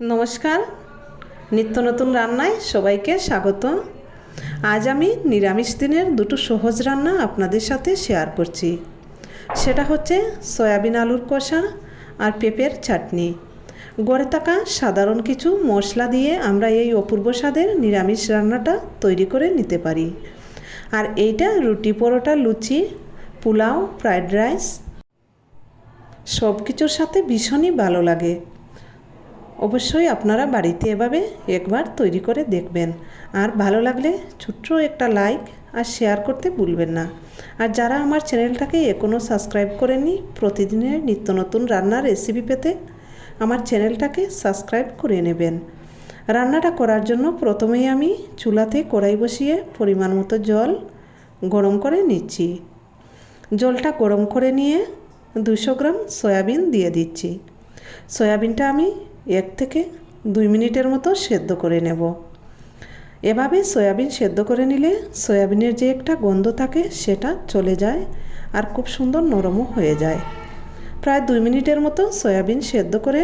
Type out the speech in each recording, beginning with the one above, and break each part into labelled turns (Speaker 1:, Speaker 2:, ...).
Speaker 1: নমস্কার। নিত্য নতুন রান্নায় সবাইকে স্বাগত আজ আমি নিরামিষ দিনের দুটো সহজ রান্না আপনাদের সাথে শেয়ার করছি। সেটা হচ্ছে সয়াবিন আলুর কষা আর পেঁপের চাটনি। গড়ে থাকা সাধারণ কিছু মশলা দিয়ে আমরা এই অপূর্ব স্বাদের নিরামিষ রান্নাটা তৈরি করে নিতে পারি। আর এইটা রুটি পরোটা, লুচি, পোলাও, ফ্রায়েড রাইস সব কিছুর সাথে ভীষণই ভালো লাগে। অবশ্যই আপনারা বাড়িতে এভাবে একবার তৈরি করে দেখবেন। আর ভালো লাগলে ছোট্ট একটা লাইক আর শেয়ার করতে ভুলবেন না। আর যারা আমার চ্যানেলটাকে এখনও সাবস্ক্রাইব করেনি প্রতিদিনের নিত্য নতুন রান্নার রেসিপি পেতে আমার চ্যানেলটাকে সাবস্ক্রাইব করে নেবেন। রান্নাটা করার জন্য প্রথমেই আমি চুলাতে কড়াই বসিয়ে পরিমাণ মতো জল গরম করে নিচ্ছি। জলটা গরম করে নিয়ে দুশো গ্রাম সয়াবিন দিয়ে দিচ্ছি। সয়াবিনটা আমি এক থেকে দুই মিনিটের মতো সেদ্ধ করে নেব। এভাবে সয়াবিন সেদ্ধ করে নিলে সয়াবিনের যে একটা গন্ধ থাকে সেটা চলে যায় আর খুব সুন্দর নরমও হয়ে যায়। প্রায় দুই মিনিটের মতো সয়াবিন সেদ্ধ করে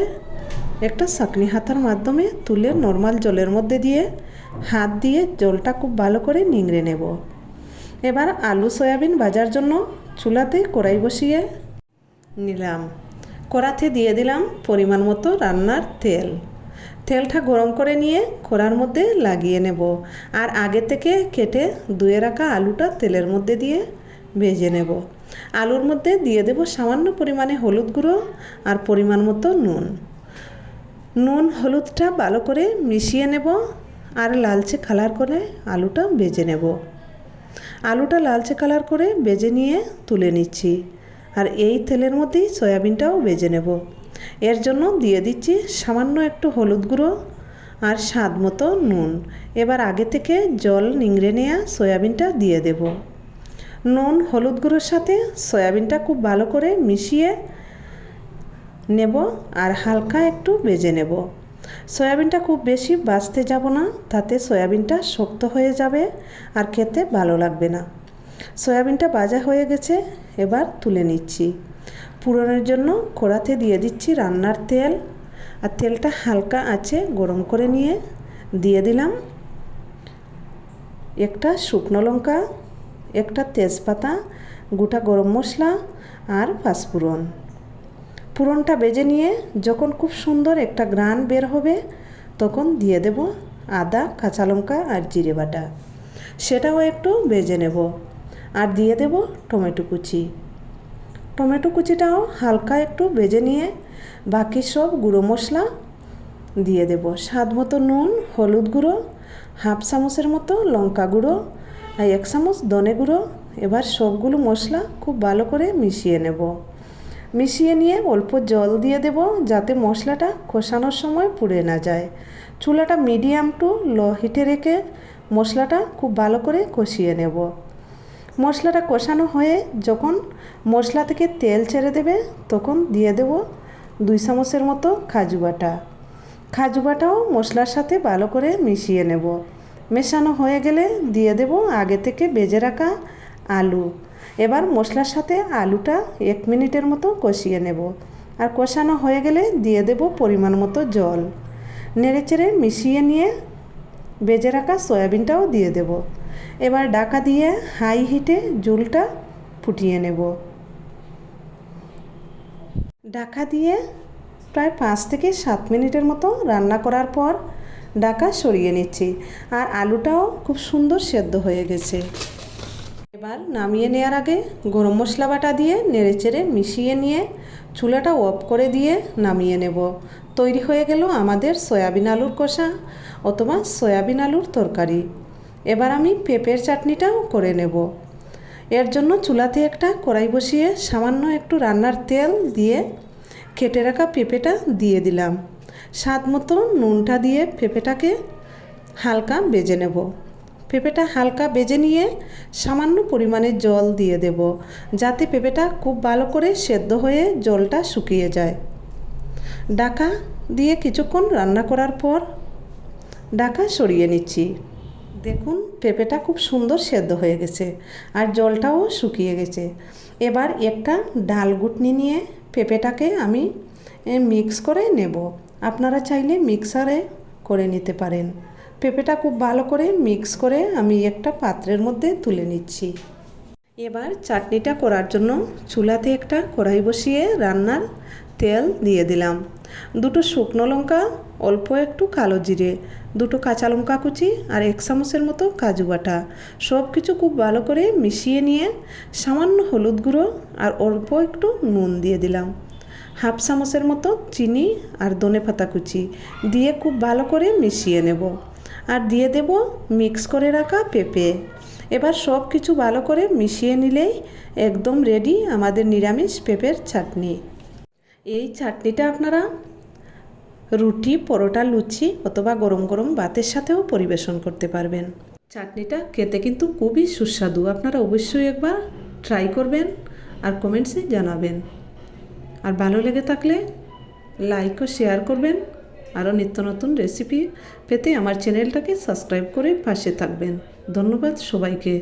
Speaker 1: একটা চাকনি হাতার মাধ্যমে তুলে নর্মাল জলের মধ্যে দিয়ে হাত দিয়ে জলটা খুব ভালো করে নিংড়ে নেব। এবার আলু সয়াবিন ভাজার জন্য চুলাতে কড়াই বসিয়ে নিলাম। কড়াতে দিয়ে দিলাম পরিমাণ মতো রান্নার তেল। তেলটা গরম করে নিয়ে কড়ার মধ্যে লাগিয়ে নেব আর আগে থেকে কেটে ধুয়ে রাখা আলুটা তেলের মধ্যে দিয়ে ভেজে নেব। আলুর মধ্যে দিয়ে দেব সামান্য পরিমাণে হলুদ গুঁড়ো আর পরিমাণ মতো নুন। নুন হলুদটা ভালো করে মিশিয়ে নেব আর লালচে কালার করে আলুটা ভেজে নেব। আলুটা লালচে কালার করে বেজে নিয়ে তুলে নিচ্ছি। আর এই তেলের মধ্যেই সয়াবিনটাও বেজে নেব। এর জন্য দিয়ে দিচ্ছি সামান্য একটু হলুদ গুঁড়ো আর স্বাদ মতো নুন। এবার আগে থেকে জল নিংড়ে নেওয়া সয়াবিনটা দিয়ে দেব। নুন, হলুদ গুঁড়োর সাথে সয়াবিনটা খুব ভালো করে মিশিয়ে নেব আর হালকা একটু বেজে নেব। সয়াবিনটা খুব বেশি বাছতে যাব না, তাতে সয়াবিনটা শক্ত হয়ে যাবে আর খেতে ভালো লাগবে না। সয়াবিনটা ভাজা হয়ে গেছে, এবার তুলে নিচ্ছি। পুরনের জন্য কড়াতে দিয়ে দিচ্ছি রান্নার তেল। আর তেলটা হালকা আছে গরম করে নিয়ে দিয়ে দিলাম একটা শুকনো লঙ্কা, একটা তেজপাতা, গোটা গরম মশলা আর পাঁচফোড়ন। পুরনটা বেজে নিয়ে যখন খুব সুন্দর একটা গ্রান বের হবে, তখন দিয়ে দেব আদা, কাঁচা লঙ্কা আর জিরে বাটা। সেটাও একটু বেজে নেব। আর দিয়ে দেব টমেটো কুচি। টমেটো কুচিটাও হালকা একটু বেজে নিয়ে বাকি সব গুঁড়ো মশলা দিয়ে দেব। স্বাদ মতো নুন, হলুদ গুঁড়ো, হাফ চামচের মতো লঙ্কা গুঁড়ো আর এক চামচ ধনে গুঁড়ো। এবার সবগুলো মশলা খুব ভালো করে মিশিয়ে নেব। মিশিয়ে নিয়ে অল্প জল দিয়ে দেব যাতে মশলাটা কষানোর সময় পুড়ে না যায়। চুলাটা মিডিয়াম টু লো হিটে রেখে মশলাটা খুব ভালো করে কষিয়ে নেব। মশলাটা কষানো হয়ে যখন মশলা থেকে তেল ছেড়ে দেবে, তখন দিয়ে দেব দুই চামচের মতো কাজু বাটা। কাজু বাটাও মশলার সাথে ভালো করে মিশিয়ে নেব। মেশানো হয়ে গেলে দিয়ে দেব আগে থেকে বেজে রাখা আলু। এবার মশলার সাথে আলুটা এক মিনিটের মতো কষিয়ে নেব। আর কষানো হয়ে গেলে দিয়ে দেব পরিমাণ মতো জল। নেড়েচেড়ে মিশিয়ে নিয়ে বেজে রাখা সয়াবিনটাও দিয়ে দেব। এবার ডাকা দিয়ে হাই হিটে জুলটা ফুটিয়ে নেব। ডাকা দিয়ে প্রায় পাঁচ থেকে সাত মিনিটের মতো রান্না করার পর ডাকা সরিয়ে নিচ্ছি আর আলুটাও খুব সুন্দর সেদ্ধ হয়ে গেছে। এবার নামিয়ে নেওয়ার আগে গরম মশলা বাটা দিয়ে নেড়েচেড়ে মিশিয়ে নিয়ে চুলাটা অফ করে দিয়ে নামিয়ে নেব। তৈরি হয়ে গেল আমাদের সয়াবিন আলুর কষা অথবা সয়াবিন আলুর তরকারি। এবার আমি পেঁপের চাটনিটাও করে নেব। এর জন্য চুলাতে একটা কড়াই বসিয়ে সামান্য একটু রান্নার তেল দিয়ে কেটে রাখা পেঁপেটা দিয়ে দিলাম। স্বাদ মতো নুনটা দিয়ে পেঁপেটাকে হালকা বেজে নেব। পেঁপেটা হালকা বেজে নিয়ে সামান্য পরিমাণে জল দিয়ে দেব, যাতে পেঁপেটা খুব ভালো করে সেদ্ধ হয়ে জলটা শুকিয়ে যায়। ডাকা দিয়ে কিছুক্ষণ রান্না করার পর ডাকা সরিয়ে নিচ্ছি। দেখুন, পেঁপেটা খুব সুন্দর সেদ্ধ হয়ে গেছে আর জলটাও শুকিয়ে গেছে। এবার একটা ডাল গুটনি নিয়ে পেঁপেটাকে আমি মিক্স করে নেব। আপনারা চাইলে মিক্সারে করে নিতে পারেন। পেঁপেটা খুব ভালো করে মিক্স করে আমি একটা পাত্রের মধ্যে তুলে নিচ্ছি। এবার চাটনিটা করার জন্য চুলাতে একটা কড়াই বসিয়ে রান্নার তেল দিয়ে দিলাম। দুটো শুকনো লঙ্কা, অল্প একটু কালো জিরে, দুটো কাঁচা লঙ্কা কুচি আর এক চামচের মতো কাজু বাটা। সব কিছু খুব ভালো করে মিশিয়ে নিয়ে সামান্য হলুদ গুঁড়ো আর অল্প একটু নুন দিয়ে দিলাম। হাফ চামচের মতো চিনি আর ধনে পাতা কুচি দিয়ে খুব ভালো করে মিশিয়ে নেব। আর দিয়ে দেব মিক্স করে রাখা পেঁপে। এবার সব কিছু ভালো করে মিশিয়ে নিলেই একদম রেডি আমাদের নিরামিষ পেঁপের চাটনি। এই চাটনিটা আপনারা রুটি, পরোটা, লুচি অথবা গরম গরম ভাতের সাথেও পরিবেশন করতে পারবেন। চাটনিটা খেতে কিন্তু খুবই সুস্বাদু। আপনারা অবশ্যই একবার ট্রাই করবেন আর কমেন্টসে জানাবেন। আর ভালো লেগে থাকলে লাইক ও শেয়ার করবেন। আরও নিত্য নতুন রেসিপি পেতে আমার চ্যানেলটাকে সাবস্ক্রাইব করে পাশে থাকবেন। ধন্যবাদ সবাইকে।